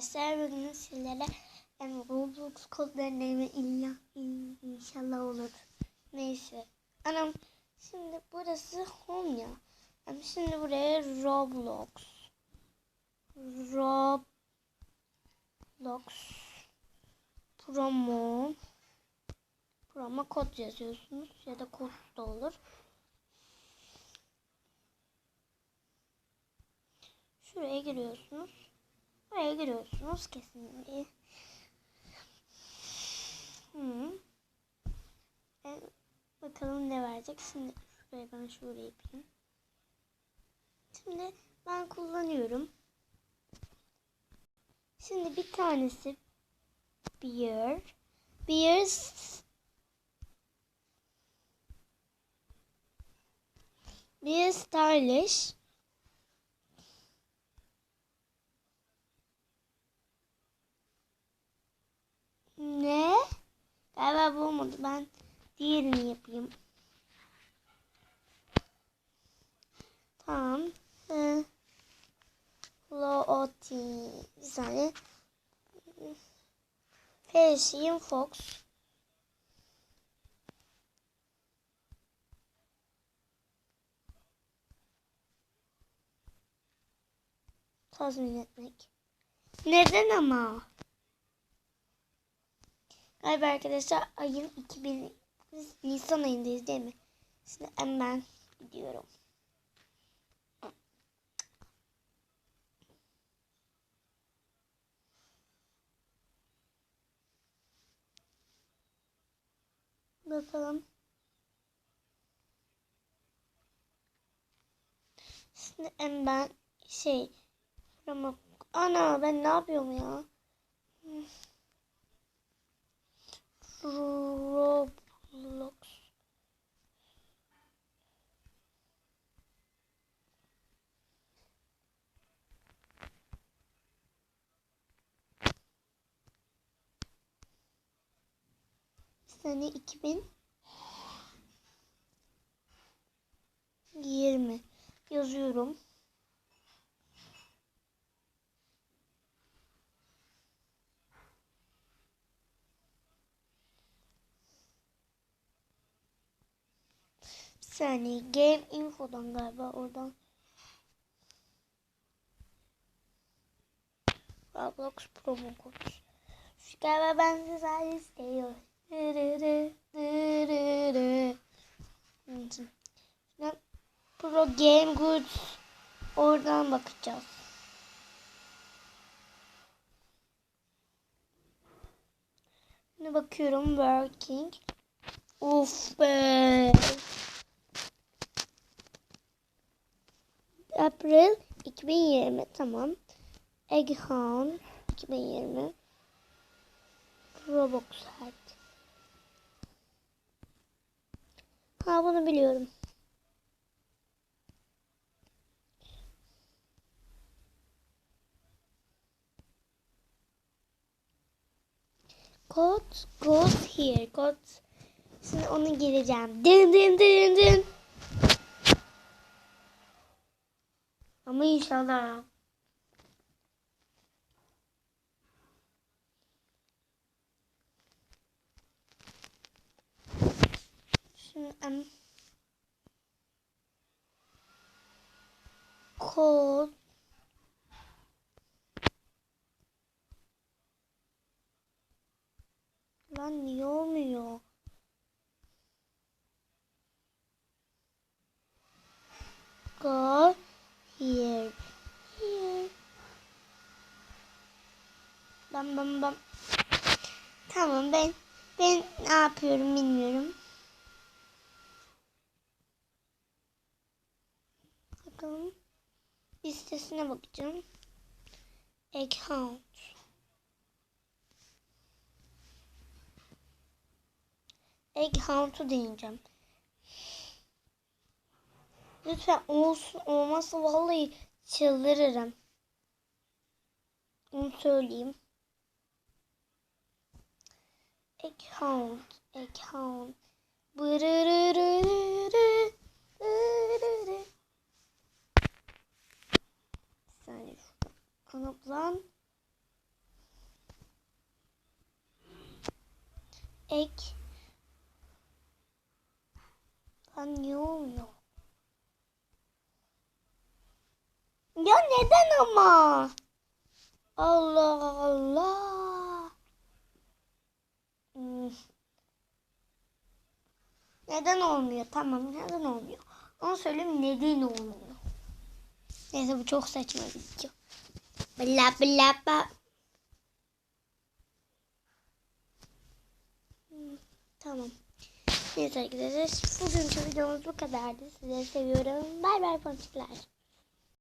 Bugün sizlere yani Roblox kodlarını illa inşallah olur. Neyse. Anam şimdi burası home ya. Yani şimdi buraya Roblox. Roblox promo promo kod yazıyorsunuz ya da kod da olur. Şuraya giriyorsunuz. Buraya giriyorsunuz kesinlikle. Hmm. E, bakalım ne verecek. Şimdi şuraya ben şuraya yapayım. Şimdi ben kullanıyorum. Şimdi bir tanesi beer. Beers Beer stylish. Ne? Galiba bu olmadı. Ben diğerini yapayım. Tamam. Ee, Floating. Bir saniye. Persian Fox. Tazmin etmek. Neden ama? Galiba arkadaşlar ayın 2000 biz Nisan ayındayız değil mi? Şimdi hemen gidiyorum. Bakalım. Şimdi hemen şey ama ana ben ne yapıyorum ya? Roblox. Sene 2020 yazıyorum. Saniye game info'dan galiba oradan. Roblox promo kodu. Şu galiba ben size istiyor. Şimdi Pro Game Goods oradan bakacağız. Şimdi bakıyorum working. Uf be. April 2020 tamam. Egghound 2020 Roblox Heart. Ha bunu biliyorum. Code goes here. Code Şimdi onu gireceğim. Dın dın dın dın. Ama inşallah. Şimdi um, kod Lan niye olmuyor? Go here. Here. Bam bam. Tamam ben ben ne yapıyorum bilmiyorum. Bakalım. Listesine bakacağım. Account. Account'u deneyeceğim. Lütfen olsun olmazsa vallahi çıldırırım. Onu söyleyeyim. account account. Bir saniye Ek. Lan ne oluyor? Ya neden ama? Allah Allah. Neden olmuyor? Tamam neden olmuyor? Onu söyleyeyim neden olmuyor? Neyse bu çok saçma video. Bla bla bla. Hmm, Tamam. Neyse arkadaşlar bugünkü videomuz bu kadardı. Sizleri seviyorum. Bay bay ponçikler.